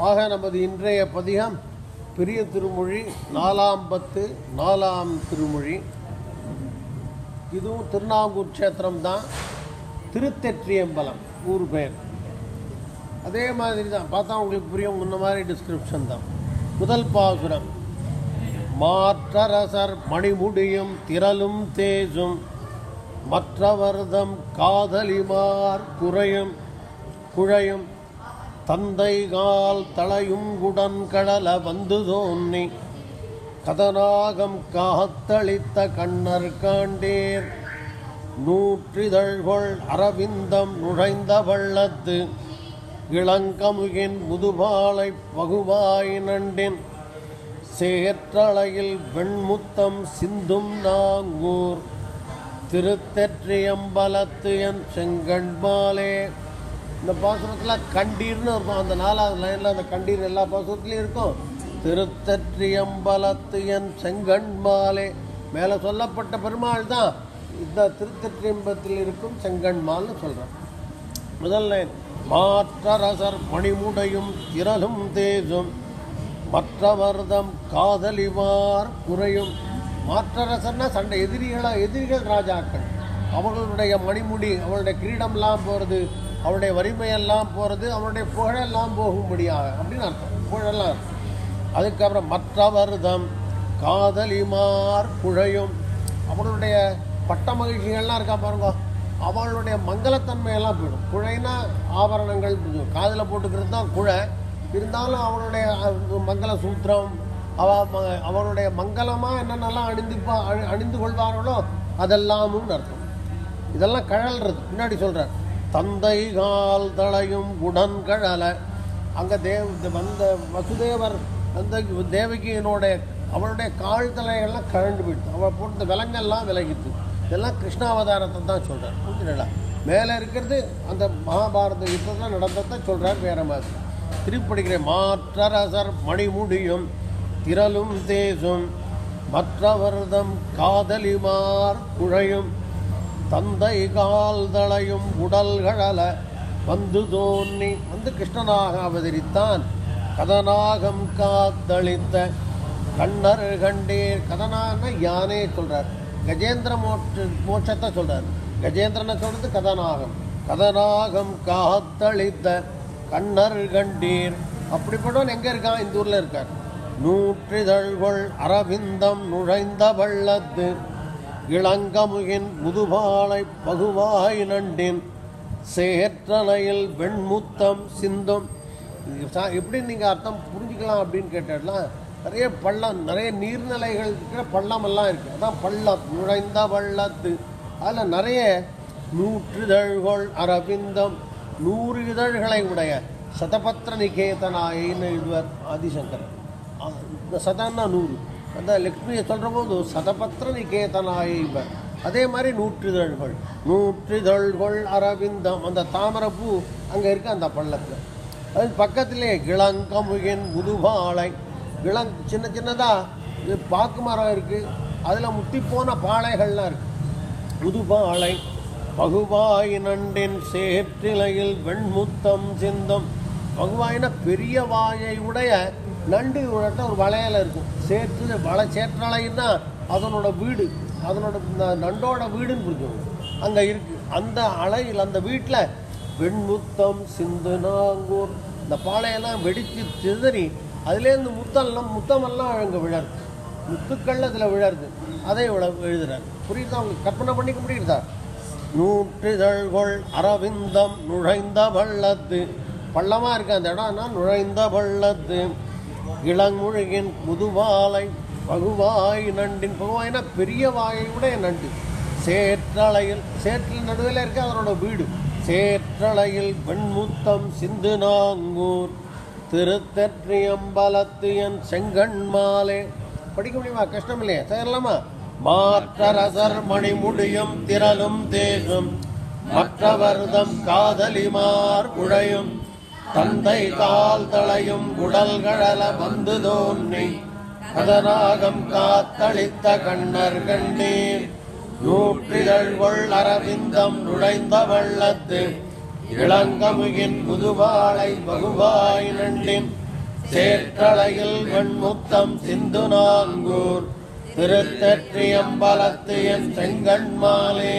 ஆக நமது இன்றைய பதிகம் பெரிய திருமொழி நாலாம் பத்து நாலாம் திருமொழி. இதுவும் திருநாங்கூர் க்ஷேத்திரம் தான் திருத்தெற்றியம்பலம் ஊர் பெயர். அதே மாதிரி தான் பார்த்தா உங்களுக்கு புரியும் முன்ன மாதிரி டிஸ்கிரிப்ஷன் தான். முதல் பாசுரம் மாற்றரசர் மணிமுடியும் திரளும் தேஜும் மற்றவர்தம் காதலிமார் குறையும் குழையும். தந்தைகால் தளையும் குடன் கடல வந்து தோன்னி கதநாகம் காத்தளித்த கண்ணர் காண்டேர். நூற்றிதழ்கொள் அரவிந்தம் நுழைந்த வள்ளத்து இளங்கமுகின் முதுபாலை பகுவாய் நண்டின். சேற்றலையில் வெண்முத்தம் சிந்தும் நாங்கூர் திருத்தெற்றியம்பலத்து என் செங்கண்மாலே. இந்த பாசுரத்தில் கண்டீர்னு இருக்கும். அந்த நாலாவது லைனில் அந்த கண்டீர் எல்லா பாசுரத்துலேயும் இருக்கும். திருத்தற்றியம்பலத்து என் செங்கண்மாலே. மேலே சொல்லப்பட்ட பெருமாள் தான். இந்த திருத்தற்றியம்பத்தில் இருக்கும் செங்கண்மால்னு சொல்கிறேன் முதல் லைன் மாற்றரசர் மணிமுடையும் திரளும் தேசும். மற்றவர்தம் காதலிவார் குறையும். மாற்றரசர்னா சண்டை. எதிரிகளாக எதிரிகள் ராஜாக்கள். அவர்களுடைய மணிமுடி அவளுடைய கிரீடம்லாம் போகிறது அவளுடைய வறுமையெல்லாம் போகிறது அவனுடைய புகழெல்லாம் போகும்படியாக அப்படின்னு அர்த்தம். புகழெல்லாம் அர்த்தம். அதுக்கப்புறம் மற்றவர்தம் காதலிமார் புழையும் அவனுடைய பட்ட மகிழ்ச்சிகள்லாம் இருக்கா பாருங்க. அவளுடைய மங்களத்தன்மையெல்லாம் போயிடும். குழைனா ஆபரணங்கள் காதில் போட்டுக்கிறது தான் குழை. இருந்தாலும் அவனுடைய மங்கள சூத்திரம் அவ ம- மங்களமாக என்னென்னலாம் அணிந்துப்பா அணி- அணிந்து கொள்வார்களோ அதெல்லாமும் அர்த்தம். இதெல்லாம் கழல்றது. பின்னாடி சொல்கிறார் தந்தை கால் தளையும் உடன் அங்கே தேவ் வந்த வசுதேவர் அந்த தேவகியினுடைய அவளுடைய கால் தலைகள்லாம் கழண்டு போயிடுது. அவள் போட்டு விலங்கெல்லாம் விலகிட்டு இதெல்லாம் கிருஷ்ணாவதாரத்தை தான் சொல்கிறார் புரிஞ்சுங்களா மேலே இருக்கிறது அந்த மகாபாரத யுத்தத்தில் நடந்ததை சொல்கிறார் வேற மாதிரி. திருப்பி படிக்கிறேன் மாற்றரசர் மணிமுடியும் திரளும் தேசும். மற்றவர்தம் காதலிமார் குழையும். தந்தை கால் தளையும் உடல்கள வந்து தோன்றி வந்து கிருஷ்ணனாக அவதரித்தான். கதநாகம் காத்தளித்த கண்ணர் கண்டீர். கதனான யானே சொல்றார். கஜேந்திர மோட்ச மோட்சத்தை சொல்றார். கஜேந்திரனை சொல்றது கதநாகம் கதநாகம் காத்தளித்த கண்ணர் கண்டீர். அப்படிப்பட்டவன் எங்க இருக்கான்? இந்த ஊர்ல இருக்கார். நூற்றிதழ்கொள் அரவிந்தம் நுழைந்த வள்ளத்து இளங்கமுகின் முதுபாலை பகுவாய் நண்டின் சேற்றலையில் வெண்முத்தம் சிந்தும். சா- எப்படி நீங்கள் அர்த்தம் புரிஞ்சுக்கலாம் அப்படின்னு கேட்டாலாம் நிறைய பள்ளம் நிறைய நீர்நிலைகள் இருக்கிற பள்ளமெல்லாம் இருக்குது அதான் பள்ளம் நுழைந்த வள்ளத்து. அதில் நிறைய நூற்றிதழ்கள் அரவிந்தம் நூறு இதழ்களை உடைய சதபத்திர நிகேதனாயின்னு எழுதுவார் ஆதிசங்கர். இந்த சதன்னா நூறு. அந்த லக்ஷ்மியை சொல்கிற போது சதபத்திர நிகேதனாய் அதே மாதிரி நூற்றிதழ்கள். நூற்றிதழ்கள் அரவிந்தம். அந்த தாமரப்பூ அங்கே இருக்குது அந்த பள்ளத்தில். அது பக்கத்திலே கிளங்கமுகின் முதுபாலை. கிளங் சின்ன சின்னதாக பாக்கு மரம் இருக்குது அதில் முத்திப்போன பாளைகள்லாம் இருக்குது முதுபாலை பகுவாய் நண்டின் சேற்றிலையில் வெண்முத்தம் சிந்தம். பகுவாயின பெரிய வாயை உடைய நண்டு உணர்த்த ஒரு வளையல இருக்கும். சேற்று வளை தான் அதனோட வீடு அதனோட இந்த நண்டோட வீடுன்னு புரிஞ்சுக்கணும் அங்கே இருக்கு. அந்த அலையில் அந்த வீட்டில் வெண்முத்தம் சிந்து நாங்கூர் இந்த பாலையெல்லாம் வெடித்து சிதறி அதுலேருந்து முத்தம்லாம் முத்தமெல்லாம் அங்கே விழருது முத்துக்கள் அதில் விழருது அதை விழ எழுதுறார். புரியுதா அவங்க கற்பனை பண்ணிக்க முடியுதா? நூற்றிதழ்கொள் அரவிந்தம் நுழைந்த வள்ளத்து பள்ளமாக இருக்கு அந்த இடம்னா நுழைந்த வள்ளத்து இளங்குழுகின் முதுவாலை பகுவாய் நண்டின் பகுவாய்னா பெரிய வாயை உடைய நண்டு. சேற்றலையில் சேற்றில் நடுவில் இருக்க அதனோட வீடு. சேற்றலையில் வெண்முத்தம் சிந்து நாங்கூர். திருத்தெற்றியம்பலத்து என் செங்கண் மாலே. படிக்க முடியுமா? கஷ்டம் இல்லையா? செய்யலாமா மாற்றரசர் மணிமுடியும் திரளும் தேகம். மற்றவர்தம் காதலிமார் குழையும். தந்தை கால் தளையும் உடல் கழல வந்து தோன்றி கதநாகம் காத்தளித்த கண்ணர் கண்டீர். நூற்றிதழ்கொள் அரவிந்தம் நுழைந்த வள்ளத்து இளங்கமுகின் முதுவாளை பகுவாய் நண்டின். சேற்றலையில் வெண்முத்தம் சிந்து நான்கூர் திருத்தற்றியம்பலத்து என் செங்கண்மாலே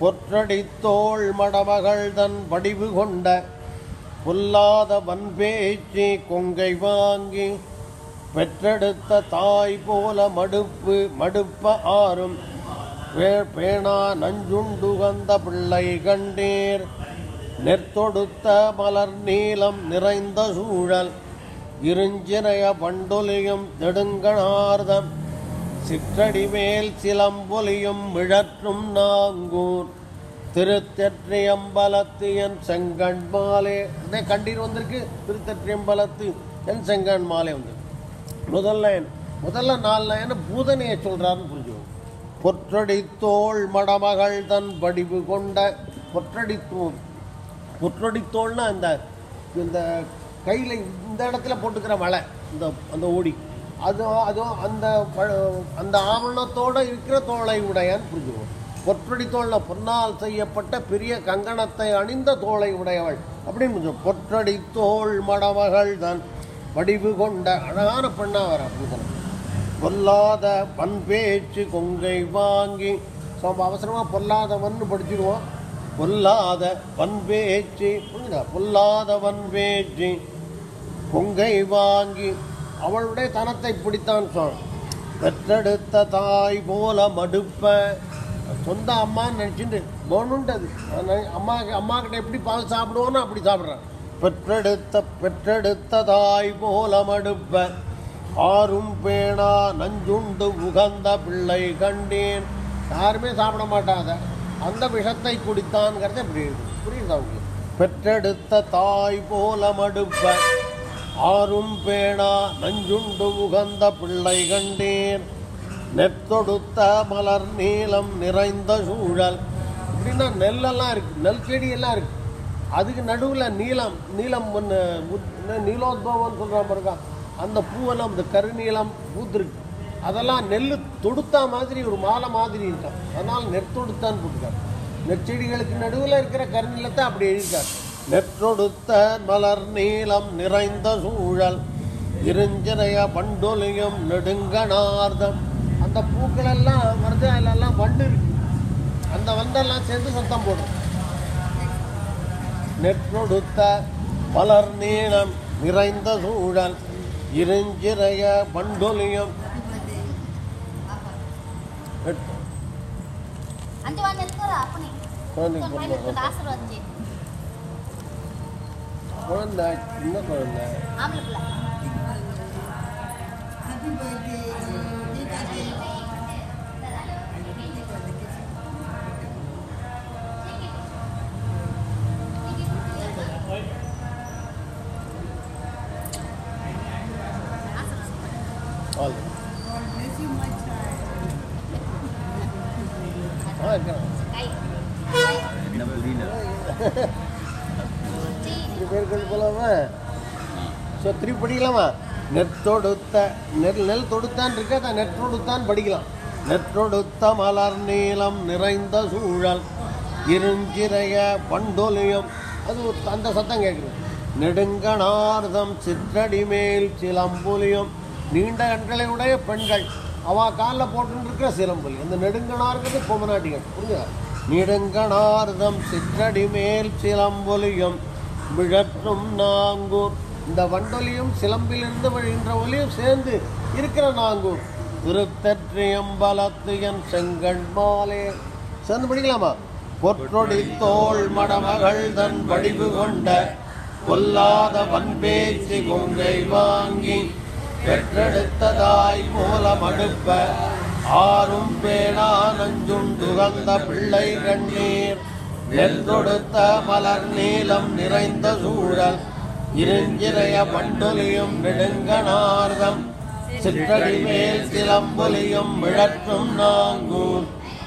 பொற்றடித்தோள் மடமகள் தன் வடிவு கொண்ட பொல்லாத வன்பேச்சி கொங்கை வாங்கி பெற்றெடுத்த தாய் போல மடுப்பு மடுப்ப ஆறும். பேணா நஞ்சுண்டு வந்த பிள்ளை கண்டீர். நெற்தொடுத்த மலர் நீளம் நிறைந்த சூழல். இருஞ்சினைய பண்டொலியும் நெடுங்கணார்தம். சிற்றடி மேல் சிலம்பொலியும் விழற்றும் நாங்கூர். திருத்தெற்றியம்பலத்து என் செங்கண் மாலே அதே கண்டீர் வந்திருக்கு? திருத்தற்றியம்பலத்து என் செங்கண் மாலே வந்து முதல் லைன் முதல்ல நாலு லைன் பூதனையை சொல்கிறாருன்னு புரிஞ்சுக்கோங்க. பொற்றடி தோள் மடமகள் தன் வடிவு கொண்ட பொற்றடி தோல் பொற்றடி தோல்னா இந்த இந்த கையில் இந்த இடத்துல போட்டுக்கிற மலை இந்த அந்த ஓடி. அதுவும் அதுவும் அந்த அந்த ஆவணத்தோடு இருக்கிற தோளை உடையான்னு புரிஞ்சுக்கணும் பொற்றடி தோளில் பொன்னால் செய்யப்பட்ட பெரிய கங்கணத்தை அணிந்த தோளை உடையவள். அப்படின்னு கொஞ்சம் பொற்றடி தோள் மடமகள் தான் வடிவு கொண்ட அழகான பெண்ணா வர புரிஞ்சுக்கணும். பொல்லாத பண்பேச்சு கொங்கை வாங்கி. ஸோ நம்ம அவசரமாக பொல்லாதவன் படிச்சிடுவோம் பொல்லாத பண்பேச்சு புரியுதா பொல்லாதவன் பண்பேச்சு கொங்கை வாங்கி. அவளுடைய தனத்தை பிடித்தான் சொல் பெற்றெடுத்த தாய் போல மடுப்ப சொந்த அம்மான்னு நினச்சிட்டு போகணுன்றது அம்மா அம்மா கிட்ட எப்படி பால் சாப்பிடுவோன்னு அப்படி சாப்பிட்றேன். பெற்றெடுத்த பெற்றெடுத்த தாய் போல மடுப்ப ஆறும் பேணா நஞ்சுண்டு உகந்த பிள்ளை கண்டேன். யாருமே சாப்பிட மாட்டாங்க அந்த விஷத்தை குடித்தான்ங்கிறது எப்படி புரியுதா உங்களுக்கு? பெற்றெடுத்த தாய் போல மடுப்ப ஆறும் பேணா நஞ்சுண்டு உகந்த பிள்ளை கண்டேன். நெத்தொடுத்த மலர் நீளம் நிறைந்த சூழல். இப்படின்னா நெல்லெல்லாம் இருக்குது நெல் செடியெல்லாம் இருக்குது அதுக்கு நடுவில் நீளம் நீளம் ஒன்று நீலோத்பவம்னு சொல்கிறான் பாருங்க. அந்த பூவெல்லாம் இந்த கருநீலம் பூத்துருக்கு. அதெல்லாம் நெல் தொடுத்தா மாதிரி ஒரு மாலை மாதிரி இருக்கான் அதனால் நெற்தொடுத்தான்னு போட்டுருக்காரு. நெற்செடிகளுக்கு நடுவில் இருக்கிற கருநீலத்தை அப்படி எழுதிட்டார் நெற்றொடுத்த மலர் நீளம் நிறைந்த சூழல். இருஞ்சிறைய பண்டொலியும் நெடுங்கணார்தம் அந்த பூக்கள் எல்லாம் வருது அதிலெல்லாம் வண்டு இருக்கு. அந்த வண்டெல்லாம் சேர்ந்து சத்தம் போடும். நெற்றொடுத்த பலர் நீளம் நிறைந்த சூழல் இருஞ்சிறைய பண்டொலியும் குழந்தை குழந்தை. All. Bless you, my child. All right, come on. நம்ம லீலா இது பேர் சொல்லி போகலாமா ஸோ திருப்பி படிக்கலாமா நெற்றொடுத்த நெல் நெல் தொடுத்தான் இருக்கு அதை நெற்றொடுத்தான் படிக்கலாம். நெற்றொடுத்த மலர் நீளம் நிறைந்த சூழல் இருஞ்சிறைய பண்டொலியம். அது அந்த சத்தம் கேட்குறது. நெடுங்கணார்தம் சிற்றடி மேல் சிலம்புலியம். நீண்ட கண்களை உடைய பெண்கள். அவ காலில் போட்டுருக்கிற சிலம்புலி. அந்த நெடுங்கணார்கிறது பொம்மநாட்டிகள் புரிஞ்சுதா? நெடுங்கணார்தம் சிற்றடி மேல் சிலம்பொலியும். விழற்றும் நாங்கூர் இந்த வண்டொலியும் சிலம்பிலிருந்து விழுகின்ற ஒலியும் சேர்ந்து இருக்கிற நாங்கூர். திருத்தற்றியம்பலத்து என் செங்கண் மாலே. சேர்ந்து படிக்கலாமா? பொற்றொடி தோல் மடமகள் தன் வடிவு கொண்ட கொல்லாத வன்பேச்சு கொங்கை வாங்கி பெற்றெடுத்ததாய் மூலம் அடுப்ப ஆறும் பேணா நஞ்சுண்டு துகந்த பிள்ளை கண்ணீர். நெல் மலர் நீளம் நிறைந்த சூழல் இருஞ்சிறைய பண்டொலியும் நெடுங்கனார்தம் சிற்றடி மேல் சிலம்பொலியும் விழற்றும் நாங்கூர்.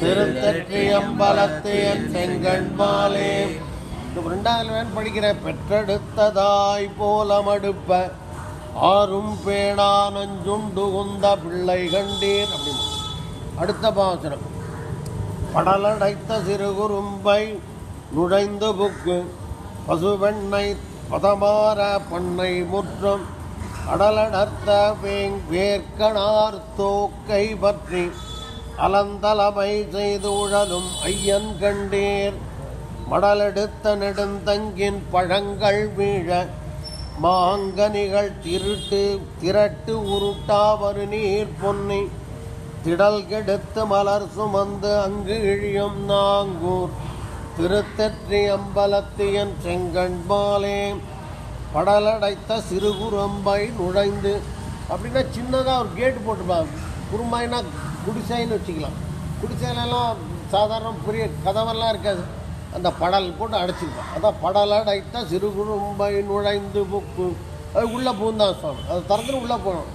திருத்தற்றியம்பலத்து என் செங்கண் மாலே. ரெண்டாவது வேன் படிக்கிற பெற்றெடுத்ததாய் போல மடுப்ப ஆறும் பேணா நஞ்சுண்டு குந்த பிள்ளை கண்டீர் அப்படின்னு. அடுத்த பாசனம் படலடைத்த சிறு குறும்பை நுழைந்து புக்கு. பசுவெண்ணை பதமார பண்ணை முற்றம் அடலடர்த்த வேங் வேர்க்கணார் தோக்கை பற்றி அலந்தலமை செய்து உழலும் ஐயன் கண்டீர். மடலெடுத்த நெடுந்தங்கின் பழங்கள் வீழ மாங்கனிகள் திருட்டு திரட்டு உருட்டாவரு நீர் பொன்னி. திடல் கெடுத்து மலர் சுமந்து அங்கு இழியும் நாங்கூர். திருத்தற்றி அம்பலத்தியன் செங்கண்மாலே படலடைத்த சிறுகுரம்பை நுழைந்து அப்படின்னா சின்னதாக ஒரு கேட்டு போட்டுருப்பாங்க. குறும்பாயினா குடிசைன்னு வச்சுக்கலாம். குடிசையிலலாம் சாதாரண பெரிய கதவெல்லாம் இருக்காது. அந்த படல் போட்டு அடைச்சிருப்பான். அதான் படலடைத்த சிறுகுறும்பை நுழைந்து புக்கு. அது உள்ளே பூந்தான் சுவாமி. அது திறந்துட்டு உள்ளே போகணும்.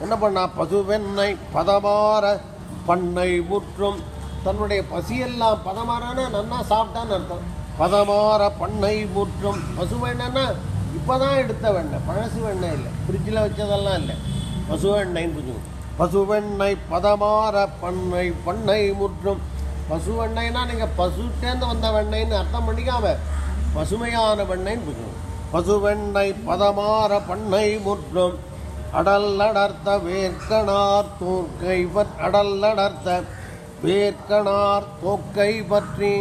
என்ன பண்ணா? பசுவெண்ணை பதமாற பண்ணை முற்றும் தன்னுடைய பசியெல்லாம் பதமாறானா நன்னா சாப்பிட்டான்னு அர்த்தம். பதமாற பண்ணை முற்றும். பசு வெண்ணெய்னா இப்போ தான் எடுத்த வெண்ணெய். பழசு வெண்ணெய் இல்லை. ஃப்ரிட்ஜில் வச்சதெல்லாம் இல்லை. பசு வெண்ணெய்ன்னு புரிஞ்சுக்கணும் பசு வெண்ணெய் பதமாற பண்ணை பண்ணை முற்றும். பசு வெண்ணெய்னா நீங்கள் பசுட்டேந்து வந்த வெண்ணெய்ன்னு அர்த்தம் பண்ணிக்காம பசுமையான வெண்ணெய்ன்னு புரிஞ்சுக்கணும் பசு வெண்ணெய் பதமாற பண்ணை முற்றும். அடல் அடர்த்த வேர்க்கணார் தோற்கை வேர்க்கனார் தோக்கை பற்றி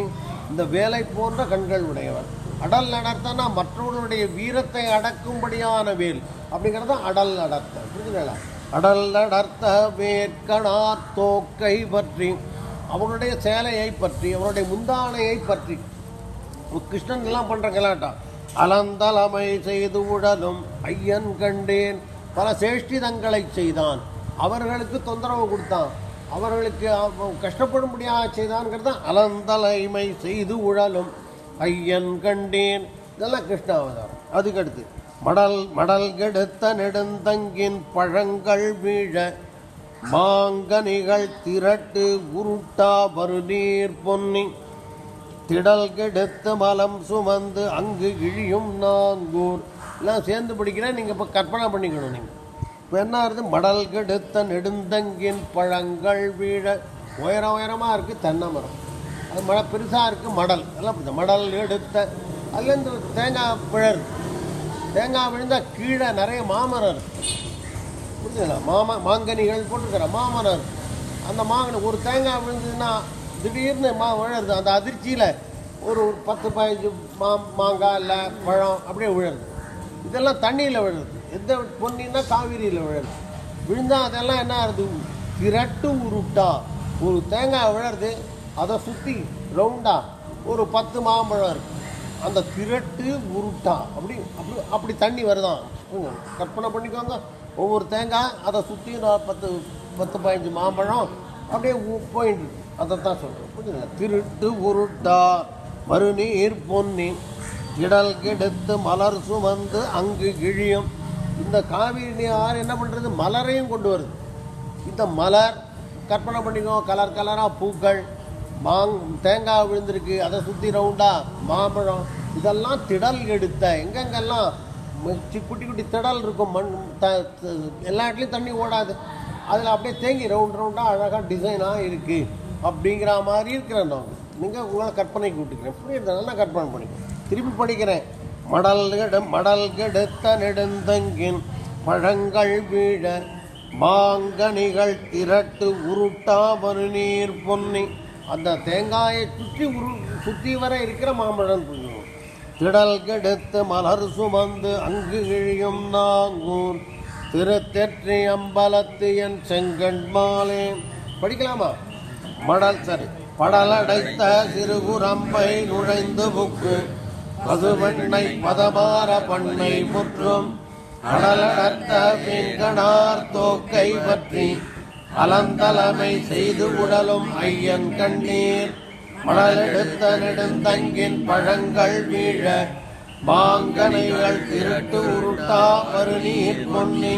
இந்த வேலை போன்ற கண்கள் உடையவர். அடல் நடத்தனா மற்றவர்களுடைய வீரத்தை அடக்கும்படியான வேல். அப்படிங்கிறது அடல் அடர்த்த புரிஞ்சுங்களா அடல் நடர்த்த வேர்க்கனார் தோக்கை பற்றி அவனுடைய சேலையை பற்றி அவனுடைய முந்தானையை பற்றி. கிருஷ்ணன் எல்லாம் பண்ணுற கலாட்டா. அலந்தலமை செய்து உடலும் ஐயன் கண்டேன் பல சேஷ்டிதங்களை செய்தான் அவர்களுக்கு தொந்தரவு கொடுத்தான் அவர்களுக்கு கஷ்டப்படும்படியாக செய்தான்ங்கிறது அலந்தலைமை செய்து உழலும் ஐயன் கண்டேன். இதெல்லாம் கிருஷ்ண அவதாரம் அதுக்கடுத்து மடல் மடல் கெடுத்த நெடுந்தங்கின் பழங்கள் வீழ மாங்கனிகள் திரட்டு உருட்டா வருநீர் பொன்னி. திடல் கெடுத்து மலம் சுமந்து அங்கு இழியும் நாங்கூர். எல்லாம் சேர்ந்து பிடிக்கிறேன். நீங்கள் இப்போ கற்பனை பண்ணிக்கணும் நீங்கள் இப்போ மடல் கெடுத்த நெடுந்தங்கின் பழங்கள் வீழ உயரம் உயரமாக இருக்குது தென்னை மரம் அது மழை பெருசாக இருக்குது மடல். எல்லாம் இந்த மடல் எடுத்த அதுலேருந்து தேங்காய் பிழர். தேங்காய் விழுந்தால் கீழே நிறைய மாமரம் இருக்குது புரிஞ்சுங்களா மாமா மாங்கனிகள் போட்டுருக்கிற மாமரம் இருக்குது அந்த மாங்கனி ஒரு தேங்காய் விழுந்ததுன்னா திடீர்னு மா விழருது அந்த அதிர்ச்சியில் ஒரு பத்து பதினஞ்சு மா மாங்காய் இல்லை பழம் அப்படியே விழுறது இதெல்லாம் தண்ணியில் விழுறது எந்த பொன்னின்னா காவிரியில் விழுறது விழுந்தால் அதெல்லாம் என்ன ஆகுது? திரட்டு உருட்டா. ஒரு தேங்காய் விழுறது அதை சுற்றி ரவுண்டாக ஒரு பத்து மாம்பழம் இருக்கு. அந்த திரட்டு உருட்டா. அப்படி அப்படி அப்படி தண்ணி வருதான். கற்பனை பண்ணிக்கோங்க. ஒவ்வொரு தேங்காய் அதை சுற்றி பத்து பத்து பதினஞ்சு மாம்பழம். அப்படியே ஊ- போயிட்டு அதை தான் சொல்கிறேன் புரியுதுங்களா திருட்டு உருட்டா. மறுநீர் பொன்னி. திடல் கெடுத்து மலர் சுமந்து அங்கு கிழியும். இந்த காவிரி ஆறு என்ன பண்ணுறது மலரையும் கொண்டு வருது. இந்த மலர் கற்பனை பண்ணிக்கோ கலர் கலராக பூக்கள் மாங் தேங்காய் விழுந்திருக்கு அதை சுற்றி ரவுண்டாக மாம்பழம் இதெல்லாம் திடல் எடுத்த எங்கெங்கெல்லாம் குட்டி குட்டி திடல் இருக்கும் மண் த த- எல்லா இடத்துலையும் தண்ணி ஓடாது. அதில் அப்படியே தேங்கி ரவுண்ட் ரவுண்டாக அழகாக டிசைனாக இருக்குது அப்படிங்கிற மாதிரி இருக்கிறேன் நான். நீங்கள் உங்களை கற்பனைக்கு விட்டுக்கிறேன் புரியுது? நல்லா கற்பனை பண்ணிக்கிறேன் திருப்பி படிக்கிறேன். மடல் கெடு- மடல் கெடுத்த நெடுந்தங்கின் பழங்கள் வீழ மாங்கனிகள் திரட்டு உருட்டா நீர் பொன்னி. அந்த தேங்காயை சுற்றி உரு சுற்றி வர இருக்கிற மாம்பழம் புரியும்? திடல் கெடுத்து மலர் சுமந்து அங்கு இழியும் நாங்கூர். திருத்தெற்றி அம்பலத்து என் செங்கண் மாலே. படிக்கலாமா? மடல் சரி. படலடைத்த சிறுகுரம்பை நுழைந்து புக்கு. பசுவெண்ணை பதமார பண்ணை முற்றும் அடலடர்த்த பிங்கனார் தோக்கை பற்றி அலந்தலமை செய்து உடலும் ஐயன் கண்ணீர் மணலெடுத்த நெடுந்தங்கின் பழங்கள் வீழ மாங்கனைகள் திருட்டு உருட்டா மறுநீர் பொன்னி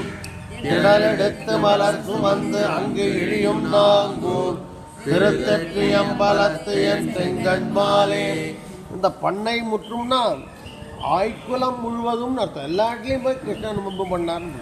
திடலெடுத்து மலர் சுமந்து அங்கு இழியும் நாங்கூர் திருத்தற்றி அம்பலத்து என் செங்கன் மாலே அந்த பண்ணை முற்றும்னா ஆய்க்குலம் முழுவதும் அர்த்தம். எல்லா இடத்துலையும் போய் கிருஷ்ணன் முன்பு பண்ணார்னு